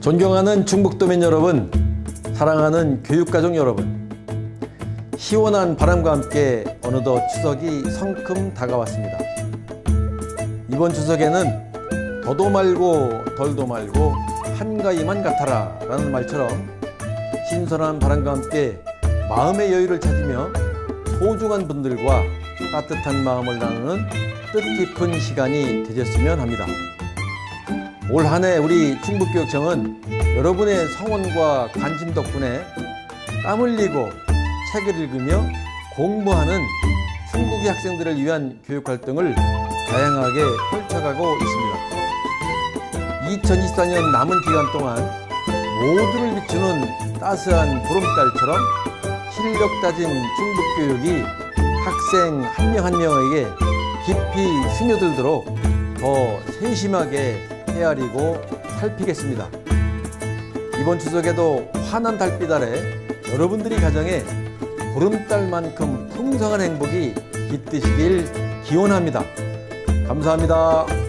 존경하는 충북도민 여러분, 사랑하는 교육가족 여러분. 시원한 바람과 함께 어느덧 추석이 성큼 다가왔습니다. 이번 추석에는 더도 말고 덜도 말고 한가위만 같아라 라는 말처럼 신선한 바람과 함께 마음의 여유를 찾으며 소중한 분들과 따뜻한 마음을 나누는 뜻깊은 시간이 되셨으면 합니다. 올 한 해 우리 충북교육청은 여러분의 성원과 관심 덕분에 땀 흘리고 책을 읽으며 공부하는 충북의 학생들을 위한 교육 활동을 다양하게 펼쳐가고 있습니다. 2024년 남은 기간 동안 모두를 비추는 따스한 보름달처럼 실력 다진 충북 교육이 학생 한 명한 명에게 깊이 스며들도록 더 세심하게 헤아리고 살피겠습니다. 이번 추석에도 환한 달빛 아래 여러분들이 가정에 보름달만큼 풍성한 행복이 깃드시길 기원합니다. 감사합니다.